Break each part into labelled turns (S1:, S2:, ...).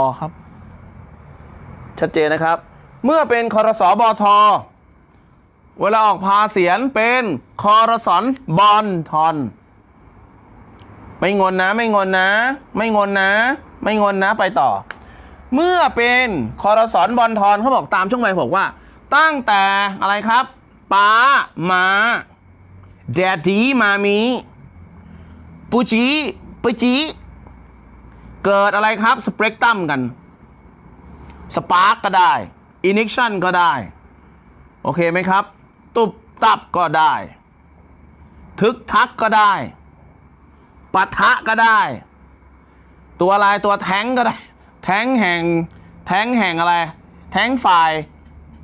S1: อครับ ชัดเจนนะครับ เมื่อเป็นคอรสอบอทอเวลาออกพาเสียนเป็นคอรสอนบอลทอน ไม่งนนะ ไม่งนนะ ไม่งนนะ ไม่งนนะไปต่อ เมื่อเป็นคอรสอนบอลทอนเขาบอกตามช่วงใหม่บอกว่า ตั้งแต่อะไรครับป้ามาแดดดีมามีปูจีปจี เกิดอะไรครับสเปกตรัมกันสปาร์กก็ได้อินิ t ชันก็ได้ โอเคไหมครับ ตุบตับก็ได้ ทึกทักก็ได้ปะทะก็ได้ ตัวอะไรตัวแท้งก็ได้ แท้งแห่ง แท้งแห่งอะไร แท้งฝ่าย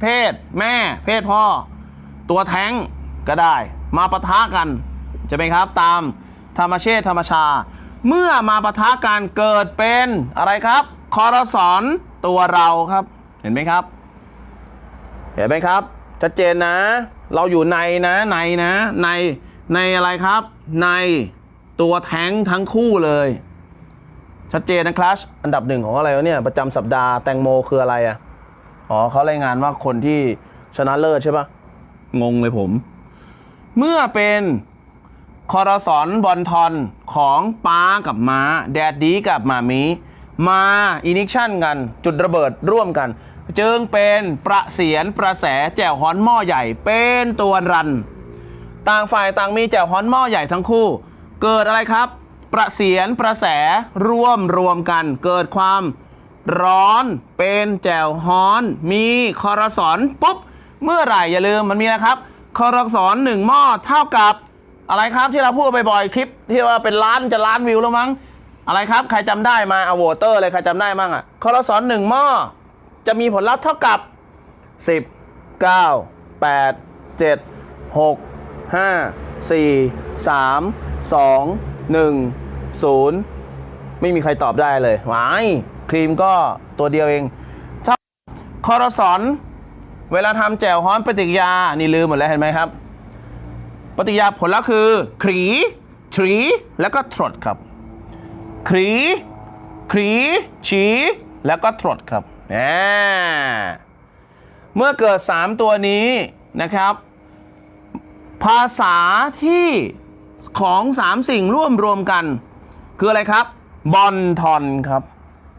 S1: เพศ แม่ เพศพ่อ ตัวแท้งก็ได้ มาปะทะกัน จะไหมครับตามธรรมเชษธรรมชา เมื่อมาปะทะกันเกิดเป็นอะไรครับคอรสอนตัวเราครับ เห็นไหมครับ เห็นไหมครับ ชัดเจนนะ เราอยู่ในนะในนะในในอะไรครับ ในตัวแท้งทั้งคู่เลย ชัดเจนนะครับอันดับหนึ่งของอะไรวะเนี่ยประจำสัปดาห์แตงโมคืออะไรอะ่ะอ๋อเขารายงานว่าคนที่ชนะเลิศใช่ปะงงเลยผม เมื่อเป็น คอรสอนบอลทอนของป้ากับม้า แดดดีกับหมามีมาอินิชันกัน จุดระเบิดร่วมกัน จึงเป็นประเสียนประแสแจ่วฮอนหม้อใหญ่เป็นตัวรัน ต่างฝ่ายต่างมีแจ่วฮอนหม้อใหญ่ทั้งคู่ เกิดอะไรครับ ประเสียนประแสร่วมรวมกัน เกิดความร้อนเป็นแจ่วฮ้อน มีคอรสอนปุ๊บ เมื่อไหร่อย่าลืมมันมีนะครับ คอรสอนหนึ่งหม้อเท่ากับ อะไรครับที่เราพูดบ่อยๆคลิปที่ว่าเป็นล้านจะล้านวิวแล้วมั้ง อะไรครับ ใครจำได้มาเอาโวเตอร์เลยใครจำได้มั่งอะคอร์สอนหนึ่งหม้อจะมีผลลัพธ์เท่ากับ 10 9 8 7 6 5 4 3 2 1 0 ไม่มีใครตอบได้เลยหวายครีมก็ตัวเดียวเองคอร์สอนเวลาทำแจ่วฮ้อนปฏิกิริยา นี่ลืมหมดแล้วเห็นไหมครับ ปฏิยาผลลัพธ์คือขรีทรีแล้วก็ทรดครับขรีขรีฉีแล้วก็ทรดครับแหมเมื่อเกิด 3 ตัวนี้นะครับ ภาษาที่ของ3สิ่งร่วมรวมกัน คืออะไรครับ บอลทอนครับ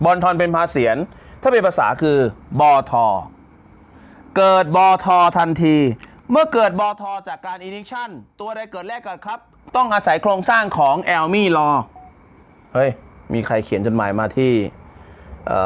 S1: บอลทอนเป็นภาเสียน ถ้าเป็นภาษาคือบอทอเกิดบอทอทันที เมื่อเกิดบอทอจากการอินิชันตัวใดเกิดแรกก่อนครับ ต้องอาศัยโครงสร้างของแอลมี่ลอเฮ้ย มีใครเขียนจดหมายมาที่